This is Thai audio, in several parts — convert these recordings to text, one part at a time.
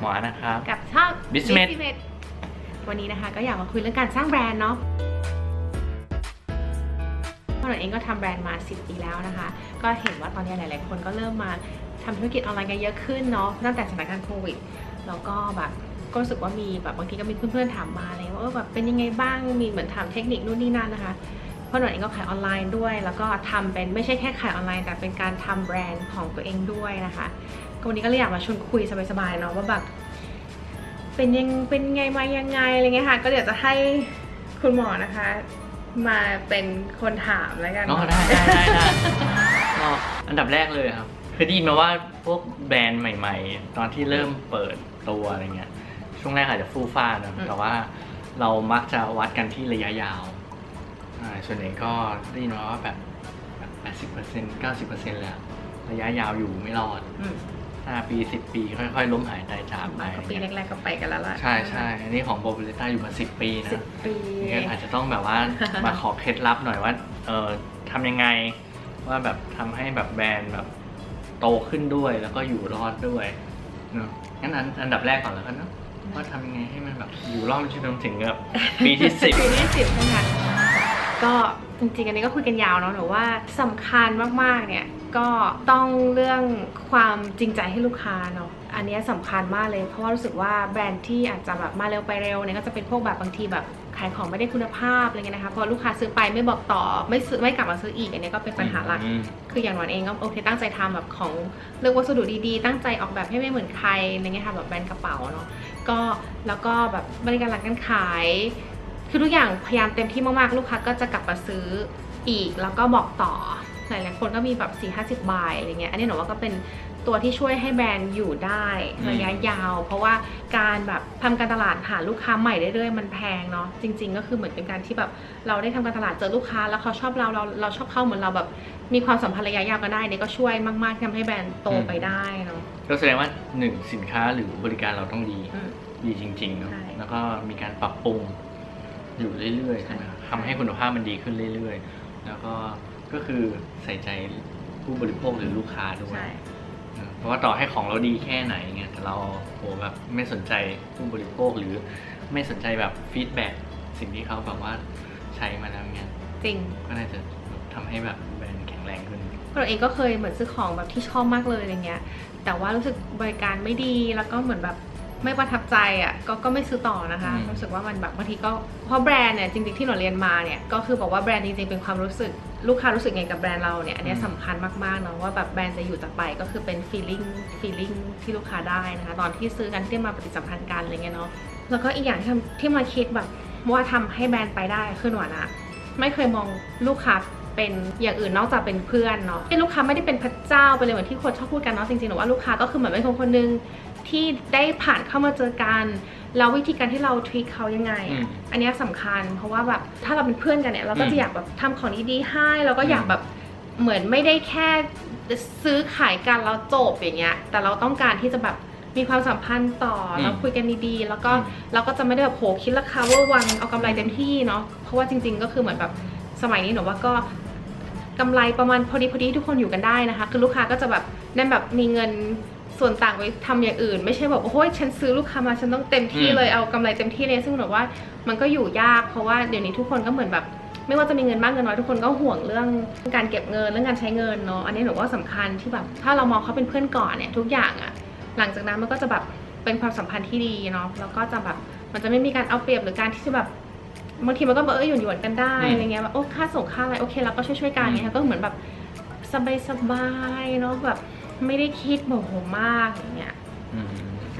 หมอนะครับ กับช่อง Business Business วันนี้นะคะก็อยากมาคุยเรื่องการสร้างแบรนด์เนาะเพราะหนูเองก็ทำแบรนด์มา 10 ปีแล้วนะคะ ก็เห็นว่าตอนนี้หลาย ๆ คนก็เริ่มมาทำธุรกิจออนไลน์กันเยอะขึ้นเนาะตั้งแต่สถานการณ์โควิดแล้วก็แบบก็รู้สึกว่ามีแบบบางทีก็มีเพื่อน ๆ ถามมาเลยว่าเออแบบเป็นยังไงบ้างมีเหมือนถามเทคนิคนู่นนี่นั่นนะคะเพ ราะหนูเองก็ขายออนไลน์ด้วย แล้วก็ทำเป็นไม่ใช่แค่ขายออนไลน์ แต่เป็นการทำแบรนด์ของตัวเองด้วยนะคะก็วันนี้ก็เลยอยากมาชวนคุยสบายๆเนาะว่าแบบเป็นยังเป็นไงมายังไงอะไรเงี้ยค่ะก็เดี๋ยวจะให้คุณหมอนะคะ มาเป็นคนถามแล้วกันอ๋อได้ได้ได้ได้อันดับแรกเลยครับเคยได้ยินมาว่าพวกแบรนด์ใหม่ ๆ ตอนที่เริ่มเปิดตัวอะไรเงี้ยช่วงแรกอาจจะฟู่ฟ้านะแต่ว่าเรามักจะวัดกันที่ระยะยาว ส่วนใหญ่ก็ได้ยินมาว่าแบบแปดสิบเปอร์เซ็นต์เก้าสิบเปอร์เซ็นต์แล้ว ระยะยาวอยู่ไม่รอดอืมห้าปีสิบปี ค่อยๆ ล้มหายตายจากไปก็ปีแรกๆก็ไปกันแล้วล่ะ ใช่ใช่อันนี้ของโบเบเลต้าอยู่มาสิบปีนะสิบปีนี่ก็อาจจะต้องแบบว่ามาขอเคล็ดลับหน่อยว่าเออทำยังไงว่าแบบทำให้แบบแบรนด์แบบโตขึ้นด้วยแล้วก็อยู่รอดด้วยเนอะงั้นอันอันดับแรกก่อนแล้วกันเนอะว่าทำยังไงให้มันแบบอยู่รอดจนถึงแบบปีที่สิบปีที่สิบใช่ไหมคะ ก็จริงๆ อันนี้ก็คุยกันยาวเนาะหนูว่าสำคัญมากๆ เนี่ยก็ต้องเรื่องความจริงใจให้ลูกค้าเนาะ อันนี้ยสำคัญมากเลย เพราะว่ารู้สึกว่าแบรนด์ที่อาจจะแบบมาเร็วไปเร็วเนี่ยก็จะเป็นพวกแบบบางทีแบบขายของไม่ได้คุณภาพอะไรเงี้ยนะคะพอลูกค้าซื้อไปไม่บอกต่อไม่ซื้อไม่กลับมาซื้ออีกอันนี้ก็เป็นปัญหาหลัก คืออย่างหนอนเองก็โอเคตั้งใจทำแบบของเลือกวัสดุดีๆ ตั้งใจออกแบบให้ไม่เหมือนใครอะไรเงี้ยค่ะแบบแบรนด์กระเป๋าเนาะก็แล้วก็แบบบริการหลังการขาย คือทุกอย่างพยายามเต็มที่มากๆ ลูกค้าก็จะกลับมาซื้ออีก แล้วก็บอกต่อ หลายๆคนก็มีแบบ4ี่ห้าสิบบายอะไรเงี้ย อันนี้หนูว่าก็เป็นตัวที่ช่วยให้แบรนด์อยู่ได้อืมระยะยาว เพราะว่าการแบบทำการตลาดหาลูกค้าใหม่เรื่อยๆมันแพงเนาะจริง ๆ ก็คือเหมือนเป็นการที่แบบเราได้ทำการตลาดเจอลูกค้า แล้วเขาชอบเราเราเราชอบเขาเหมือนเราแบบมีความสัมพันธ์ระยะยาวกันได้เนี่ยก็ช่วยมากๆทำให้แบรนด์โตไปได้เนาะก็แสดงว่าหนึ่งสินค้าหรือบริการเราต้องดีอืมดีจริงๆเนอะใช่แล้วก็มีการปรับปรุง อยู่เรื่อยๆใช่ไหมครับใช่ทำให้คุณภาพมันดีขึ้นเรื่อยๆ แล้วก็ก็คือใส่ใจผู้บริโภคหรือลูกค้าด้วยใช่เนอะเพราะว่าต่อให้ของเราดีแค่ไหนเงี้ยแต่เราโหแบบไม่สนใจผู้บริโภคหรือไม่สนใจแบบฟีดแบ็สิ่งที่เขาแบบว่าใช้มาแล้วเงี้ยจริง ก็น่าจะทำให้แบบแบรนด์แข็งแรงขึ้นเราเองก็เคยเหมือนซื้อของแบบที่ชอบมากเลยอะไรเงี้ย แต่ว่ารู้สึกบริการไม่ดี แล้วก็เหมือนแบบ ไม่ประทับใจอะก็ก็ไม่ซื้อต่อนะคะ อืม รู้สึกว่ามันแบบบางทีก็เพราะแบรนด์เนี่ยจริงๆที่หนูเรียนมาเนี่ยก็คือบอกว่าแบรนด์จริงๆเป็นความรู้สึกลูกค้ารู้สึกไงกับแบรนด์เราเนี่ยอันเนี้ยสำคัญมากๆเนาะว่าแบบแบรนด์จะอยู่ต่อไปก็คือเป็น feeling feeling ที่ลูกค้าได้นะคะ ตอนที่ซื้อกันที่มาปฏิสัมพันธ์กันอะไรเงี้ยเนาะแล้วก็อีกอย่างที่ทำที่มาคิดแบบว่าทำให้แบรนด์ไปได้คือหนูอะ ไม่เคยมองลูกค้าเป็นอย่างอื่นนอกจากเป็นเพื่อนเนาะที่ลูกค้าไม่ได้เป็นพระเจ้าไปเลยเหมือนที่คนชอบพูดกันเนาะจริงๆหนูว่าลูกค้าก็คือเหมือนเป็นคนคนหนึง ที่ได้ผ่านเข้ามาเจอกันแล้ววิธีการที่เราทวีตเขายังไงอือะมอันเนี้ยสำคัญ เพราะว่าแบบถ้าเราเป็นเพื่อนกันเนี่ย เราก็อืมจะอยากแบบทำของดีๆให้เราก็อยากอืม แบบเหมือนไม่ได้แค่ซื้อขายกันแล้วจบอย่างเงี้ย แต่เราต้องการที่จะแบบมีความสัมพันธ์ต่ออมแล้วคุยกันดีๆ แล้วก็อืม เราก็จะไม่ได้แบบโหคิดราคาเวอร์วังเอากำไรเต็มที่เนาะเพราะว่าจริง ๆ ก็คือเหมือนแบบสมัยนี้หนูว่าก็กำไรประมาณพอดีพอดีทุกคนอยู่กันได้นะคะ คือลูกค้าก็จะแบบนั่นแบบมีเงิน ส่วนต่างไว้ทำอย่างอื่น ไม่ใช่แบบโอ้ยฉันซื้อลูกค้ามาฉันต้องเต็มที่อืมเลยเอากำไรเต็มที่เลยซึ่งหนูว่ามันก็อยู่ยากเพราะว่าเดี๋ยวนี้ทุกคนก็เหมือนแบบ ไม่ว่าจะมีเงินมากเงินน้อยทุกคนก็ห่วงเรื่องการเก็บเงินเรื่องการใช้เงินเนาะอันนี้หนูว่าสำคัญที่แบบถ้าเรามองเขาเป็นเพื่อนก่อนเนี่ยทุกอย่างอะหลังจากนั้นมันก็จะแบบเป็นความสัมพันธ์ที่ดีเนาะแล้วก็จะแบบมันจะไม่มีการเอาเปรียบหรือการที่จะแบบบางทีมันก็แบบเออหยวนหยวนๆกันได้อืมอะไรเงี้ยว่าโอ้ค่าส่งค่าอะไรโอเคเราก็ช่วยช่วยๆกันอืมเงี้ยก็เหมือนแบบสบายสบายๆเนาะแบบ ไม่ได้คิดโมโหมากอย่างเงี้ย อืม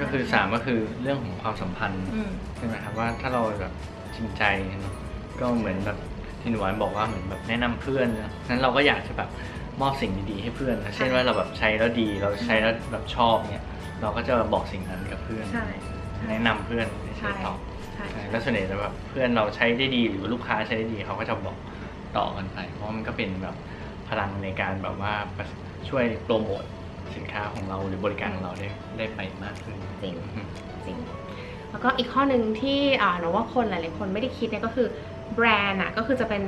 ก็คือสามก็คือเรื่องของความสัมพันธ์อืม ใช่ไหมครับว่าถ้าเราแบบจริงใจเนอะก็เหมือนแบบที่หนูหวานบอกว่าเหมือนแบบแนะนำเพื่อนนะนั้นเราก็อยากจะแบบมอบสิ่งดีๆให้เพื่อนนะเช่นว่าเราแบบใช้แล้วดีเราใช้แล้วแบบชอบเนี่ยเราก็จะบอกสิ่งนั้นกับเพื่อน ใช่แนะนำเพื่อนให้ใช้ใช่ต่อใช่ใช่ แล้วส่วนใหญ่จะแบบเพื่อนเราใช้ได้ดีหรือลูกค้าใช้ได้ดีเขาก็จะบอกต่อกันไป เพราะมันก็เป็นแบบพลังในการแบบว่าช่วยโปรโมท สินค้าของเราหรือบริการของเราได้ได้ไปมากขึ้น จริงอืมจริง แล้วก็อีกข้อหนึ่งที่อ่าหนูว่าคนหลายๆคนไม่ได้คิดเนี่ยก็คือแบรนด์อะก็คือจะเป็น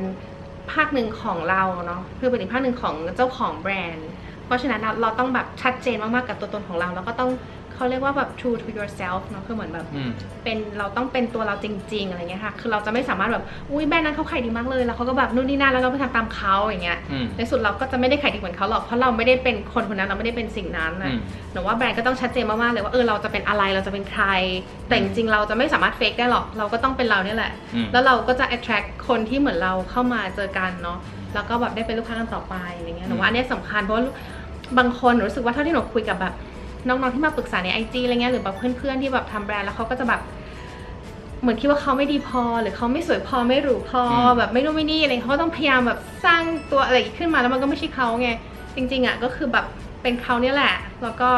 ภาคหนึ่งของเราเนาะคือเป็นอีกภาคหนึ่งของเจ้าของแบรนด์ เพราะฉะนั้นเราเราต้องแบบชัดเจนมากๆกับตัวตนของเรา แล้วก็ต้อง เขาเรียกว่าแบบ true to yourself เนอะคือเหมือนแบบอืมเป็นเราต้องเป็นตัวเราจริง ๆ อะไรเงี้ยค่ะ คือเราจะไม่สามารถแบบอุ้ยแบรนด์นั้นเขาขายดีมากเลย แล้วเขาก็แบบนู่นนี่นั่นแล้วเราไปทำตามเขาอย่างเงี้ยอืมในสุดเราก็จะไม่ได้ขายดีเหมือนเขาหรอกเพราะเราไม่ได้เป็นคนคนนั้นเราไม่ได้เป็นสิ่งนั้นอืนะมหนูว่าแบรนด์ก็ต้องชัดเจนมากๆเลยว่าเออเราจะเป็นอะไรเราจะเป็นใคร แต่จริงๆเราจะไม่สามารถเฟกได้หรอกเราก็ต้องเป็นเราเนี่ยแหละอืมแล้วเราก็จะ attract คนที่เหมือนเราเข้ามาเจอกันเนาะแล้วก็แบบได้เป็นลูกค้ากันต่อไปอะไรเงี้ยหนูว่าอันเนี้ยสำคัญเพราะว่าบางคนหนูรู้สึกว่าเท่าที่หนูคุยกับแบบ น้องๆที่มาปรึกษาในไอจีอะไรเงี้ยหรือแบบเพื่อนๆที่แบบทำแบรนด์แล้วเขาก็จะแบบเหมือนคิดว่าเขาไม่ดีพอ หรือเขาไม่สวยพอไม่หรูพออม แบบไม่รู้ไม่นี่อะไรเขาก็ต้องพยายามแบบสร้างตัวอะไรขึ้นมาแล้วมันก็ไม่ใช่เขาไงจริง ๆอะก็คือแบบเป็นเขาเนี่ยแหละ แล้วก็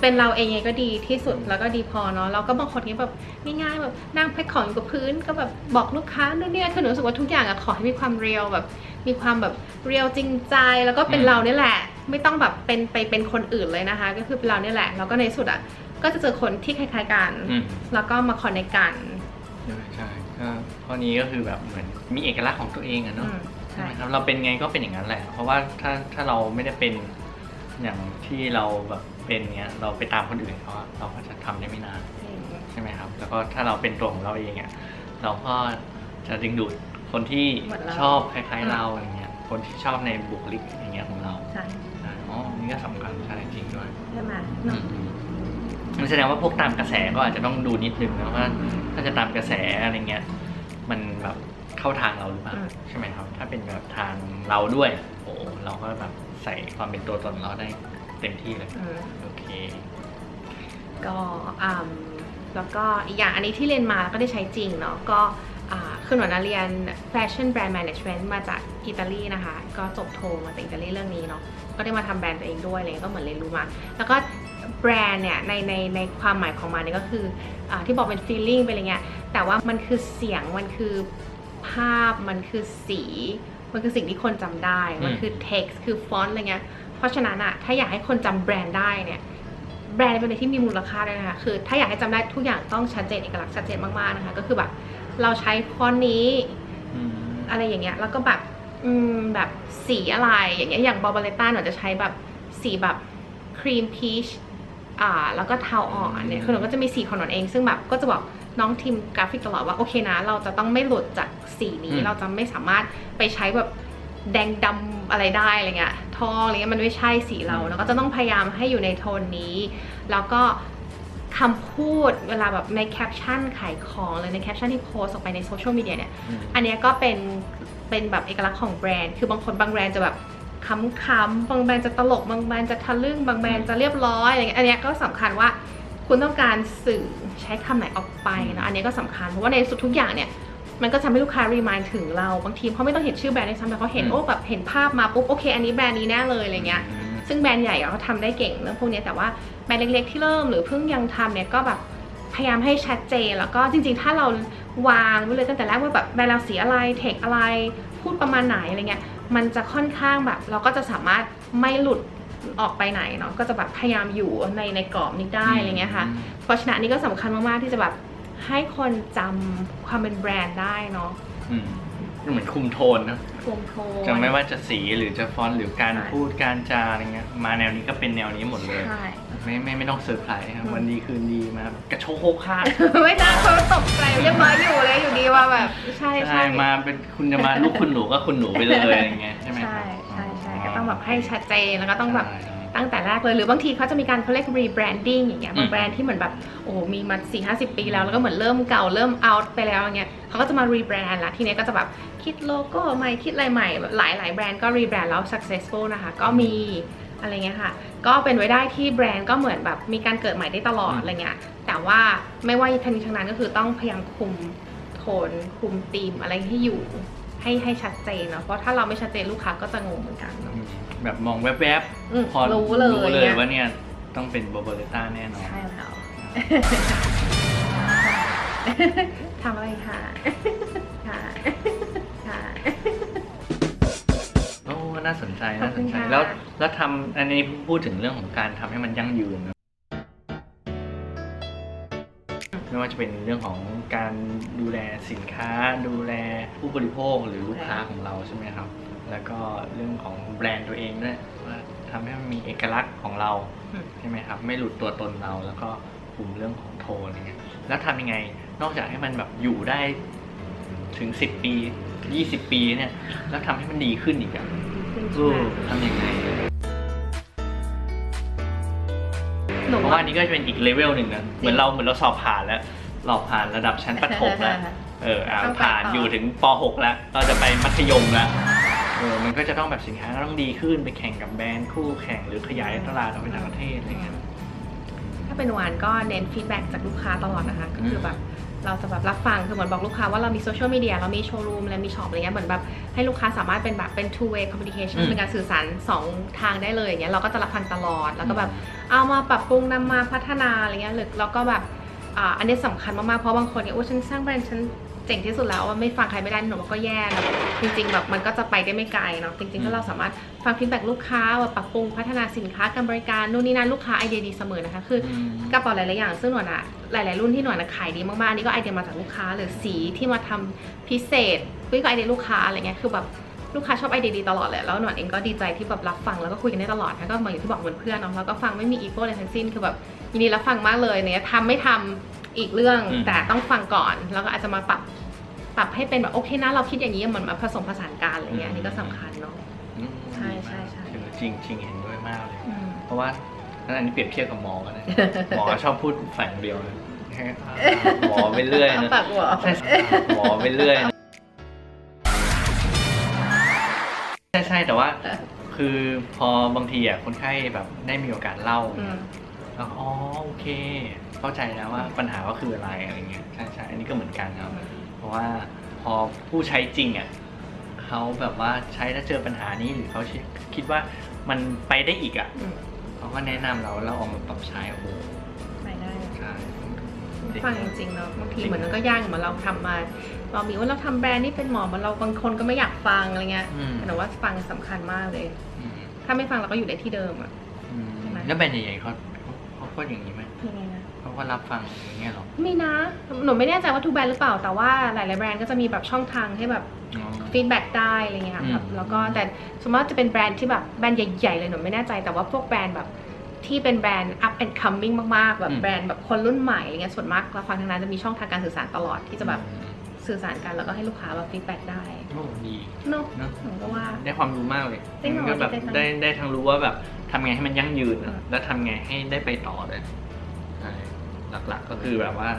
เป็นเราเองไงก็ดีที่สุดแล้วก็ดีพอเนาะแล้วก็บางคนที่แบบง่ายๆแบบนั่งแพ็คของอยู่กับพื้น ก็แบบบอกลูกค้านู่นนี่นั่นคือหนูรู้สึกว่าทุกอย่างอะขอให้มีความเรียลแบบ มีความแบบเรียลจริงใจแล้วก็เป็นอืมเราเนี่ยแหละ ไม่ต้องแบบเป็นไปเป็นคนอื่นเลยนะคะ ก็คือเป็นเราเนี่ยแหละแล้วก็ในสุดอะก็จะเจอคนที่คล้ายๆกัน อืม แล้วก็มาคอนในกันใช่ใช่ก็ข้อนี้ก็คือแบบเหมือนมีเอกลักษณ์ของตัวเองอะเนาะ อืมใช่ใช่ไหมครับเราเป็นไงก็เป็นอย่างนั้นแหละ เพราะว่าถ้าถ้าเราไม่ได้เป็นอย่างที่เราแบบเป็นเนี้ยเราไปตามคนอื่นเขาอะเราก็จะทำได้ไม่นานใช่ไหมครับ แล้วก็ถ้าเราเป็นตัวของเราเองอะเราก็จะดึงดูด คนที่เหมือนเรา ชอบคล้ายๆเราอย่างเงี้ย คนที่ชอบในบุคลิกอย่างเงี้ยของเราใช่ใช่อ๋อนี่ก็สำคัญใช่จริงด้วยใช่ไหมอืเนาะมมันแสดงว่าพวกตามกระแสก็อาจจะต้องดูนิดนึงนะว่า ถ้าจะตามกระแสอะไรเงี้ย มันแบบเข้าทางเราหรือเปล่าใช่ไหมครับ ถ้าเป็นแบบทางเราด้วยโอ้เราก็แบบใส่ความเป็นตัวตนเราได้เต็มที่เลยอืม โอเค ก็อืมแล้วก็อีกอย่างอันนี้ที่เรียนมาแล้วก็ได้ใช้จริงเนาะก็อ่า คือหนูนะเรียน Fashion Brand Management มาจากอิตาลีนะคะ ก็จบโทมาจากอิตาลีเรื่องนี้เนาะ ก็ได้มาทำแบรนด์ตัวเองด้วยอะไรเงี้ยก็เหมือนเรียนรู้มา แล้วก็แบรนด์เนี่ยในในในความหมายของมันเนี่ยก็คืออาที่บอกเป็น feeling เป็นอะไรเงี้ย แต่ว่ามันคือเสียง มันคือภาพ มันคือสี มันคือสิ่งที่คนจำได้ มันคือ text คือฟอนต์อะไรเงี้ย เพราะฉะนั้นอะถ้าอยากให้คนจำแบรนด์ได้เนี่ยแบรนด์เป็นอะไรที่มีมูลค่าด้วยนะคะ คือถ้าอยากให้จำได้ทุกอย่างต้องชัดเจนเอกลักษณ์ชัดเจนมากๆนะคะ ก็คือแบบ เราใช้ฟอนต์นี้อืมอะไรอย่างเงี้ยแล้วก็แบบอืมแบบสีอะไรอย่างเงี้ยอย่างบอ b บ r เลต้าหนูจะใช้แบบสีแบบครีมพีชอ่าแล้วก็เทาอ่อนเนี่ยคือหนูก็จะมีสีของหนูเอง ซึ่งแบบก็จะบอกน้องทีมกราฟิกตลอดว่าโอเคนะ เราจะต้องไม่หลุดจากสีนี้ เราจะไม่สามารถไปใช้แบบแดงดำอะไรได้อะไรเงี้ยทองอะไรเงี้ยมันไม่ใช่สีเราแล้วก็จะต้องพยายามให้อยู่ในโทนนี้ แล้วก็ คำพูดเวลาแบบในแคปชั่นขายของเลยในแคปชั่นที่โพสต์ออกไปในโซเชียลมีเดียเนี่ย อืม อันเนี้ยก็เป็นเป็นแบบเอกลักษณ์ของแบรนด์ คือบางคนบางแบรนด์จะแบบคำๆบางแบรนด์จะตลก บางแบรนด์จะทะลึ่ง บางแบรนด์จะเรียบร้อยอะไรเงี้ย อันเนี้ยก็สำคัญว่าคุณต้องการสื่อใช้คำไหนออกไปนะอันเนี้ยก็สำคัญ เพราะว่าในสุดทุกอย่างเนี่ย มันก็จะทำให้ลูกค้ารีมายถึงเรา บางทีเขาไม่ต้องเห็นชื่อแบรนด์ด้วยซ้ำแต่เขาเห็นอืม โอ้แบบเห็นภาพมาปุ๊บโอเค อันนี้แบรนด์นี้แน่เลยอะไรเงี้ย อืม ซึ่งแบรนด์ใหญ่เขาทำได้เก่งเรื่องพวกนี้แต่ว่าแบรนด์เล็กๆที่เริ่มหรือเพิ่งยังทำเนี่ยก็แบบพยายามให้ชัดเจน แล้วก็จริงๆ ถ้าเราวางไว้เลยตั้งแต่แรกว่าแบบแบรนด์เราสีอะไรเทคอะไร พูดประมาณไหนอะไรเงี้ยมันจะค่อนข้างแบบ เราก็จะสามารถไม่หลุดออกไปไหนเนาะก็จะแบบพยายามอยู่ในในกรอบนี้ได้อะไรเงี้ยค่ะ เพราะฉะนั้นนนี้ก็สำคัญมากๆที่จะแบบให้คนจำความเป็นแบรนด์ได้เนาะ เหมือนคุมโทนนะโทนโทนจะไม่ว่าจะสีหรือจะฟอนต์หรือการใช่พูดการจาอะไรเงี้ยมาแนวนี้ก็เป็นแนวนี้หมดเลย ใช่ ไม่ไม่ไม่ต้องเซอร์ไพรส์ครับอืมวันดีคืนดีมาแบบกระโชกโคกคาดไม่ได้เขาตกใจเรียบร้อยอยู่เลยอยู่ดีว่าแบบ ใช่ใช่ใช่มาเป็นคุณจะมาลูกคุณหนูก็คุณหนูไปเลยอะไรเงี้ยใช่ไหมคใช่รับ ใช่ใช่ก็ต้องแบบให้ชัดเจนแล้วก็ต้องแบบ ใช่ ตั้งแต่แรกเลยหรือบางทีเขาจะมีการเขาเรียก rebranding อย่างเงี้ยอืมบางแบรนด์ที่เหมือนแบบโอ้โหมีมาสี่ห้าสิบปีแล้วแล้วก็เหมือนเริ่มเก่าเริ่ม out ไปแล้วอย่างเงี้ยเขาก็จะมา rebrand ละทีเนี้ยก็จะแบบคิดโลโก้ใหม่คิดอะไรใหม่แบบหลายหลายแบรนด์ก็ rebrand แล้ว successful นะคะก็มีอะไรเงี้ยค่ะ ก็เป็นไว้ได้ที่แบรนด์ก็เหมือนแบบมีการเกิดใหม่ได้ตลอดอืมอะไรเงี้ยแต่ว่าไม่ว่าทั้งนี้ทั้งนั้นก็คือต้องพยายามคุมโทนคุมธีมอะไรให้อยู่ให้ให้ชัดเจนเนาะเพราะถ้าเราไม่ชัดเจนลูกค้าก็จะงงเหมือนกันเนอะอืม แบบมองแวบอืมๆพอรู้เลยรู้เลยเนี่ย ว่าเนี่ยต้องเป็นโบเบเลต้าแน่นอน ใช่แล้วทำอะไรคะค่ะค่ะ โอ้น่าสนใจน่าสนใจขอบคุณค่ะ แล้ว แล้วทำอันนี้พูดถึงเรื่องของการทำให้มันยั่งยืนนะไม่ว่าจะเป็นเรื่องของการดูแลสินค้า ดูแลผู้บริโภคหรือลูกค้าของเราใช่ไหมครับอ แล้วก็เรื่องของแบรนด์ตัวเองด้วยว่าทำให้มันมีเอกลักษณ์ของเราอืมใช่ไหมครับ ไม่หลุดตัวตนเราแล้วก็กลุ่มเรื่องของโทนอะไรเงี้ยแล้วทำยังไงนอกจากให้มันแบบอยู่ได้ถึง10ปี20ปีเนี่ย แล้วทำให้มันดีขึ้นอีกอะขึ้นเอใช่ไหมอทำยังไงหนูเพราะว่าว่าอันนี้ก็จะเป็นอีกเลเวลหนึ่งนะเหมือนเราเหมือนเราสอบผ่านแล้วเราผ่านระดับชั้นประถมแล้วเอออ่าต้องไปผ่านต่อออยู่ถึงป .6 แล้ว เราจะไปมัธยมแล้ว เออมันก็จะต้องแบบสินค้าก็ต้องดีขึ้นไปแข่งกับแบรนด์คู่แข่งหรือขยายตลาดออกไปต่างประเทศอะไรเงี้ย ถ้าเป็นวานก็เน้นฟีดแบ็กจากลูกค้าตลอดนะคะ ก็คือแบบเราจะแบบรับฟังคือเหมือนบอกลูกค้าว่าเรามีโซเชียลมีเดียเรามีโชว์รูมและมีช็อปอะไรเงี้ยเหมือนแบบให้ลูกค้าสามารถเป็นแบบเป็น two way communication อืม เป็นการสื่อสารสองทางได้เลยอย่างเงี้ยเราก็จะรับฟังตลอด แล้วก็แบบเอามาปรับปรุงนำมาพัฒนาอะไรเงี้ยหรือแล้วก็แบบอ่าอันนี้สำคัญมากๆ เพราะบางคนเนี่ยโอ้ฉันสร้างแบรนด์ฉัน เจ๋งที่สุดแล้วว่าไม่ฟังใครไม่ได้หนูว่าก็แย่นะจริงๆแบบมันก็จะไปได้ไม่ไกลเนาะจริงๆถ้าเราสามารถฟังฟีดแบ็กลูกค้าว่าปรับปรุงพัฒนาสินค้าการบริการนู่นนี่นั่นลูกค้าไอเดียดีเสมอนะคะคืออืมกระเป๋าหลายๆอย่างซึ่งหนวดอะหลาย ๆรุ่นที่หนวดอะขายดีมากๆนี่ก็ไอเดียมาจากลูกค้าหรือสีที่มาทำพิเศษนี่ก็ไอเดียลูกค้าอะไรเงี้ยคือแบบลูกค้าชอบไอเดียดีตลอดเลยแล้วหนวดเองก็ดีใจที่แบบรับฟังแล้วก็คุยกันได้ตลอดนะก็เหมือนอย่างที่บอกเหมือนเพื่อนเนาะแล้วก็ฟังไม่มีอีโก้เลยทั้งสิ้นคือแบบยินดีรับฟังมากเลยเนี่ยทำไม่ทำ อีกเรื่องอืม แต่ต้องฟังก่อน แล้วก็อาจจะมาปรับปรับให้เป็นแบบโอเคนะเราคิดอย่างนี้เหมือนมาผสมผสานกันอะไรเงี้ยอันนี้ก็สำคัญเนาะ อืมใช่ใช่ใช่ถือจริงจริงเห็นด้วยมากเลย อืม เพราะว่าอันนี้เปรียบเทียบกับหมอกันนะ หมอชอบพูดฝ่ายเดียวเลยหมอไปเรื่อยเอานะ ปากหัว ใช่หมอไปเรื่อยนะใช่ใช่แต่ว่าคือพอบางทีอะคนไข้แบบได้มีโอกาสเล่าอืม แล้วอ๋อโอเค เข้าใจแล้วว่าปัญหาก็คืออะไรอะไรเงี้ยใช่ใช่อันนี้ก็เหมือนกันครับ เพราะว่าพอผู้ใช้จริงอะเขาแบบว่าใช้แล้วเจอปัญหานี้หรือเขาคิดว่ามันไปได้อีกอะอืมเขาก็แนะนำเราแล้วเราเออกมาปรับใช้โอ้โหไปได้ใช่ฟังจริงๆเนาะบางทีเหมือนมันก็ยากเหมือนเราทำมาเรามีว่าเราทำแบรนด์นี่เป็นหมอมันเราบางคนก็ไม่อยากฟังอะไรเงี้ยอืมแต่ว่าฟังสำคัญมากเลยอืมถ้าไม่ฟังเราก็อยู่ในที่เดิมอะอืมใช่ไหมแล้วแบรนด์ใหญ่ๆเขาเขาเขาก็อย่างนี้ไหม ยังไงนะเขาก็รับฟังอย่างเงี้ยเหรอมีนะ หนูไม่แน่ใจว่าทุกแบรนด์หรือเปล่า แต่ว่าหลายๆแบรนด์ก็จะมีแบบช่องทางให้แบบอ๋อ ฟีดแบ็กได้อะไรเงี้ยอืมครับแล้วก็แต่สมมติว่าจะเป็นแบรนด์ที่แบบแบรนด์ใหญ่ๆเลยหนูไม่แน่ใจ แต่ว่าพวกแบรนด์แบบที่เป็นแบรนด์ up and coming มากๆ แบบแบรนด์แบบคนรุ่นใหม่อะไรเงี้ย ส่วนมากเราฟังทางนั้นจะมีช่องทางการสื่อสารตลอดที่จะแบบอืมสื่อสารกันแล้วก็ให้ลูกค้าแบบฟีดแบ็กได้โอ้ดีเนาะเนอะหนูก็ว่า ได้ความรู้มากเลยจริงเหรอก็แบบดีใจจังได้ได้ทั้งรู้ว่าแบบทำไงให้มันยั่งยืนอะอืมแล้วทำไงให้ได้ไปต่อเลยใช่ หลักๆ ก็คือแบบว่า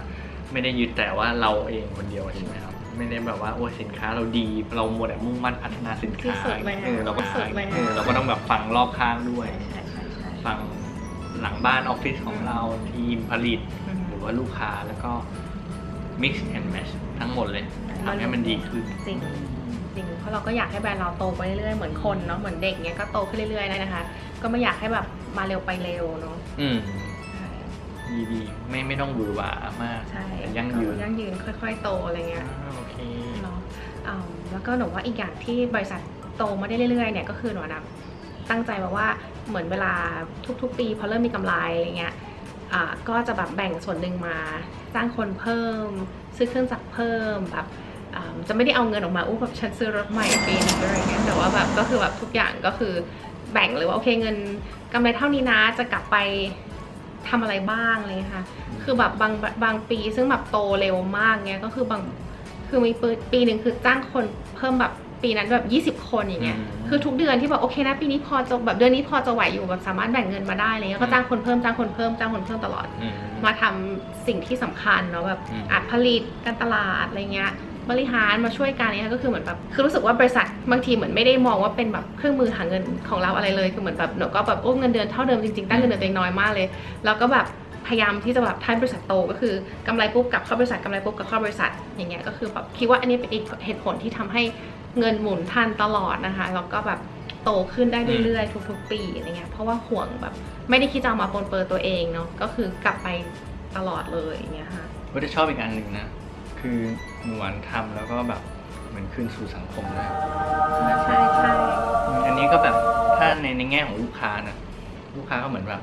ไม่ได้ยึดแต่ว่าเราเองคนเดียวใช่ไหมครับไม่ได้แบบว่าโอ้ยสินค้าเราดีเราหมดแต่มุ่งมั่นพัฒนาสินที่ค้าสุดเลยเออเราก็ที่สุดเลยเออเราก็ต้องแบบฟังรอบข้างด้วยใช่ใช่ใช่ฟังหลังบ้านออฟฟิศของเราทีมผลิตอืมหรือว่าลูกค้าแล้วก็ mix and match ทั้งหมดเลยทำให้มันดีขึ้นจริงจริงเพราะเราก็อยากให้แบรนด์เราโตไปเรื่อยๆเหมือนคนเนาะเหมือนเด็กเนี้ยก็โตขึ้นเรื่อยๆได้นะคะ ก็ไม่อยากให้แบบมาเร็วไปเร็วเนาะ อืมใช่ดีดีๆไม่ไม่ต้องหวือหวามากใช่แต่ยั่งยืนยั่งยืนค่อย ๆ โตอะไรเงี้ยอ่าโอเคเนาะอ่าแล้วก็หนูว่าอีกอย่างที่บริษัทโตมาได้เรื่อยๆเนี่ยก็คือหนูนะตั้งใจมาว่าเหมือนเวลาทุกๆ ปีพอเริ่มมีกำไรอะไรเงี้ยอ่าก็จะแบบแบ่งส่วนหนึ่งมาจ้างคนเพิ่ม ซื้อเครื่องจักรเพิ่มแบบอ่าจะไม่ได้เอาเงินออกมาอู้แบบฉันซื้อรถใหม่ปีนึงอะไรเงี้ยแต่ว่าแบบก็คือแบบทุกอย่างก็คือแบ่งเลยว่าโอเคเงินกำไรเท่านี้นะจะกลับไป ทำอะไรบ้างอะไรเลยค่ะ คือแบบบางบางปีซึ่งแบบโตเร็วมากเงี้ยก็คือบางคือมีปีปีหนึ่งคือจ้างคนเพิ่มแบบปีนั้นแบบ 20 คนอย่างเงี้ยอืมคือทุกเดือนที่แบบโอเคนะปีนี้พอจะแบบเดือนนี้พอจะไหวอยู่แบบสามารถแบ่งเงินมาได้อะไรเงี้ยก็จ้างคนเพิ่มจ้างคนเพิ่มจ้างคนเพิ่มตลอดอืมมาทำสิ่งที่สำคัญเนาะแบบอืมอาจผลิตการตลาดอะไรเงี้ย บริหารมาช่วยกันเนี่ยก็คือเหมือนแบบคือรู้สึกว่าบริษัทบางทีเหมือนไม่ได้มองว่าเป็นแบบเครื่องมือหาเงินของเราอะไรเลยคือเหมือนแบบหนูก็แบบโอ้เงินเดือนเท่าเดิมจริงๆตั้งเงินเดือนตัวเองน้อยมากเลย แล้วก็แบบพยายามที่จะแบบทำบริษัทโตก็คือกำไรปุ๊บกับเข้าบริษัทกำไรปุ๊บกับเข้าบริษัทอย่างเงี้ยก็คือแบบคิดว่าอันนี้เป็นอีกเหตุผลที่ทำให้เงินหมุนทันตลอดนะคะแล้วก็แบบโตขึ้นได้เรื่อยๆทุกๆ ปีอะไรเงี้ยเพราะว่าห่วงแบบไม่ได้คิดจะมาปนเปื้อตัวเองเนาะก็คือกลับไปตลอดเลยอย่างเงี้ยค่ะก็จะชอบอีกอันหนึ่งนะ คือหนวลทำแล้วก็แบบเหมือนคืนสู่สังคมด้วยใช่ใช่อืมอันนี้ก็แบบถ้าในในแง่ของลูกค้านะลูกค้าก็เหมือนแบบ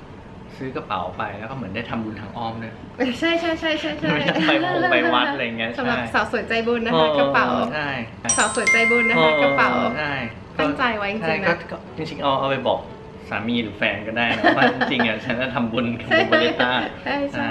ซื้อกระเป๋าไปแล้วก็เหมือนได้ทำบุญทางอ้อมด้วย ใช่ใช่ใช่ใช่ใช่ไม่ต้องไปวงไปวัดอะไรเงี้ยสำหรับใช่สาวสวยใจบุญนะคะ กระเป๋า ใช่สาวสวยใจบุญนะคะกระเป๋า ใช่ตั้งใจไว้จริงๆใช่นะก็ก็จริงๆเอาเอาไปบอกสามีหรือแฟนก็ได้นะว่าจริงๆอะฉันจะทำบุญกับใช่บุญบริต้าใช่ใช่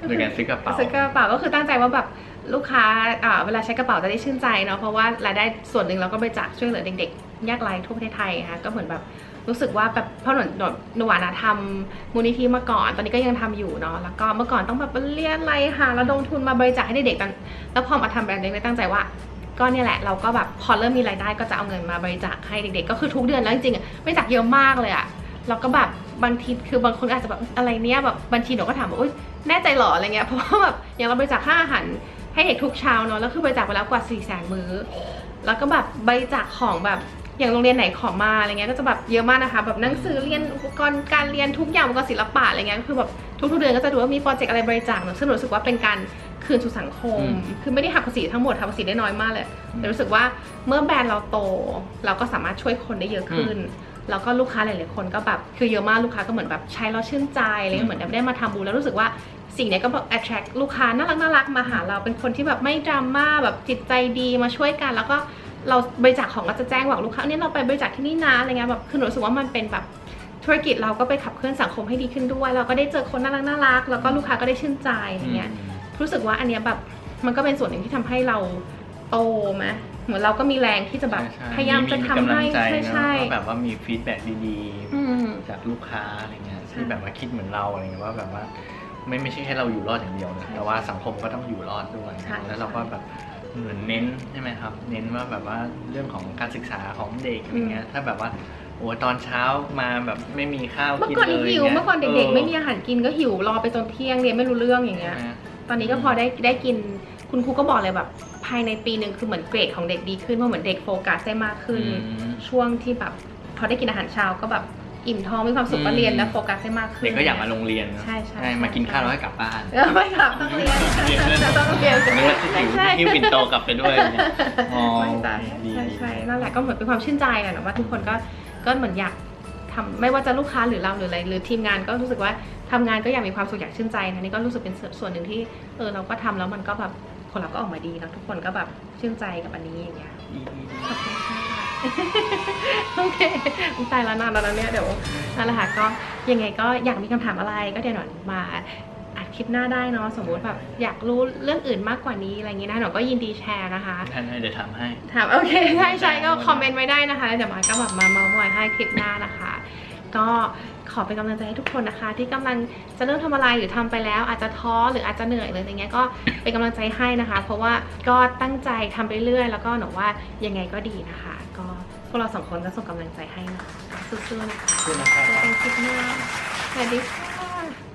ใช่โดยการซื้อกระเป๋า ซื้อกระเป๋าก็คือตั้งใจว่าแบบ ลูกค้าอ่าเวลาใช้กระเป๋าจะได้ชื่นใจเนาะเพราะว่ารายได้ส่วนหนึ่งเราก็ไปจากช่วยเหลือเด็กๆ ยากไร้ทั่วประเทศไทยค่ะก็เหมือนแบบรู้สึกว่าแบบเพราะหนูหนูหนูหวานะทำมูลนิธิมาก่อน ตอนนี้ก็ยังทำอยู่เนาะแล้วก็เมื่อก่อนต้องแบบเรียนอะไรหาระดมทุนมาบริจาคให้เด็กๆตอนแล้วพอมาทำแบรนด์เองเลยตั้งใจว่าก็เนี่ยแหละเราก็แบบพอเริ่มมีรายได้ก็จะเอาเงินมาบริจาคให้เด็กๆ ก็คือทุกเดือนแล้วจริงๆอะบริจาคเยอะมากเลยอะเราก็แบบบางทีคือบางคนอาจจะแบบอะไรเนี้ยแบบบัญชีหนูก็ถามว่าอุ้ยแน่ใจหรออะไรเงี้ยเพราะว่าแบบอย่างเราบริจาคค่าอาหาร ให้เด็กทุกเช้าเนาะแล้วคือบริจาคไปแล้วกว่า4ี่แสนมื้อ แล้วก็แบบบริจาคของแบบอย่างโรงเรียนไหนขอมาอะไรเงี้ยก็จะแบบเยอะมากนะคะแบบหนังสือเรียนอุปกรณ์การเรียนทุกอย่างอุปกรณ์ศิลปะอะไรเงี้ยก็คือแบบทุกๆเดือนก็จะดูว่ามีโปรเจกต์อะไรบริจาคเนอะซึ่งหนูรู้สึกว่าเป็นการคืนสู่สังคม คือไม่ได้หักภาษีทั้งหมดหักภาษีได้น้อยมากเลยแต่รู้สึกว่าเมื่อแบรนด์เราโต เราก็สามารถช่วยคนได้เยอะขึ้นแล้วก็ลูกค้าหลาย ๆ คนก็แบบคือเยอะมากลูกค้าก็เหมือนแบบใช้แล้วชื่นใจอะไรเงี้ยเหมือนได้มาทำบุญแล้วรู้สึกว่า สิ่งเนี้ยก็แบบ attract ลูกค้าน่ารักน่ารักมาหาเราเป็นคนที่แบบไม่ดราม่าแบบจิตใจดีมาช่วยกัน แล้วก็เราบริจาคของก็จะแจ้งบอกลูกค้าเนี่ยเราไปบริจาคที่นี่นะอะไรเงี้ยแบบคือหนูรู้สึกว่ามันเป็นแบบธุรกิจเราก็ไปขับเคลื่อนสังคมให้ดีขึ้นด้วย เราก็ได้เจอคนน่ารักน่ารักแล้วก็ลูกค้าก็ได้ชื่นใจอะไรเงี้ยรู้สึกว่าอันเนี้ยแบบมันก็เป็นส่วนหนึ่งที่ทำให้เราโตไหมเหมือนเราก็มีแรงที่จะแบบใช่พยายามจะทำให้มีกำลังใจใช่เนอะใช่ว่าแบบว่ามีฟีดแบ็ดีอืมๆจากลูกค้าอะไรเงี้ยใช่ที่แบบว่าคิดเหมือนเราอะไรเงี้ยว่าแบบว่า ไม่ไม่ใช่แค่เราอยู่รอดอย่างเดียวนะใช่แต่ว่าสังคมก็ต้องอยู่รอดด้วย ใช่ แล้วเราก็แบบเหมือนเน้นใช่ไหมครับ เน้นว่าแบบว่าเรื่องของการศึกษาของเด็กอะไรเงี้ย ถ้าแบบว่าโอ้ยตอนเช้ามาแบบไม่มีข้าวเมื่อกินก่อนเลนี่ยหิวงี้ยเมื่อก่อนเด็กๆ ไม่มีอออาหารกินก็หิวรอไปจนเที่ยงเรียนไม่รู้เรื่องอย่างเงี้ยนะตอนนี้ก็พอได้ได้กินคุณครูก็บอกเลยแบบ ภายในปีหนึ่งคือเหมือนเกรดของเด็กดีขึ้นเพราะเหมือนเด็กโฟกัสได้มากขึ้น อืม ช่วงที่แบบพอได้กินอาหารเช้าก็แบบ อิ่มท้องมีความสุขก็อืมเรียนแล้วโฟกัสได้มากขึ้น เด็กก็อยากมาโรงเรียนเนอะใช่ใช่มากินใช่ข้าวแล้วก็กลับบ้านเออไม่ครับต้องเรียนต้องเรียนนึกว่าที่หิวใช่หิ้วปิ่นโตกลับไปด้วยเนี่ยอ๋อไม่ได้ดีใช่ดี ใช่นั่นแหละก็เหมือนเป็นความชื่นใจแหละนะว่าทุกคนก็ก็เหมือนอยากทำไม่ว่าจะลูกค้าหรือเราหรืออะไรหรือทีมงานก็รู้สึกว่าทำงานก็อยากมีความสุขอยากชื่นใจนะนี่ก็รู้สึกเป็นส่วนหนึ่งที่เออเราก็ทำแล้วมันก็แบบผลลัพธ์ก็ออกมาดีแล้วทุกคนก็แบบชื่นใจกับอันนี้อย่างเงี้ยดีดีดีขอบคุณค่ะ โอเคตายแล้วนานแล้วนะเนี่ยเดี๋ยวนั่นแหละค่ะก็ยังไงก็อยากมีคำถามอะไรก็เดี๋ยวหนอนมาอัดคลิปหน้าได้เนาะสมมุติแบบอยากรู้เรื่องอื่นมากกว่านี้อะไรอย่างงี้นะหนอนก็ยินดีแชร์นะคะท่านให้เดี๋ยวทำให้ถามโอเคใช่ใช่ก็คอมเมนต์ไว้ได้นะคะแล้วเดี๋ยวมาก็แบบมาเมาส์มอยให้คลิปหน้านะคะ ก็ ขอเป็นกำลังใจให้ทุกคนนะคะ ที่กำลังจะเริ่มทำอะไรหรือทำไปแล้ว อาจจะท้อหรืออาจจะเหนื่อยหรืออะไรเงี้ยก็เป็นกำลังใจให้นะคะ เพราะว่าก็ตั้งใจทำไปเรื่อยแล้วก็หนูว่ายังไงก็ดีนะคะ ก็พวกเราสองคนก็ส่งกำลังใจให้นะคะสู้ๆนะคะขอบคุณนะครับเจอกันคลิปหน้าสวัสดีค่ะ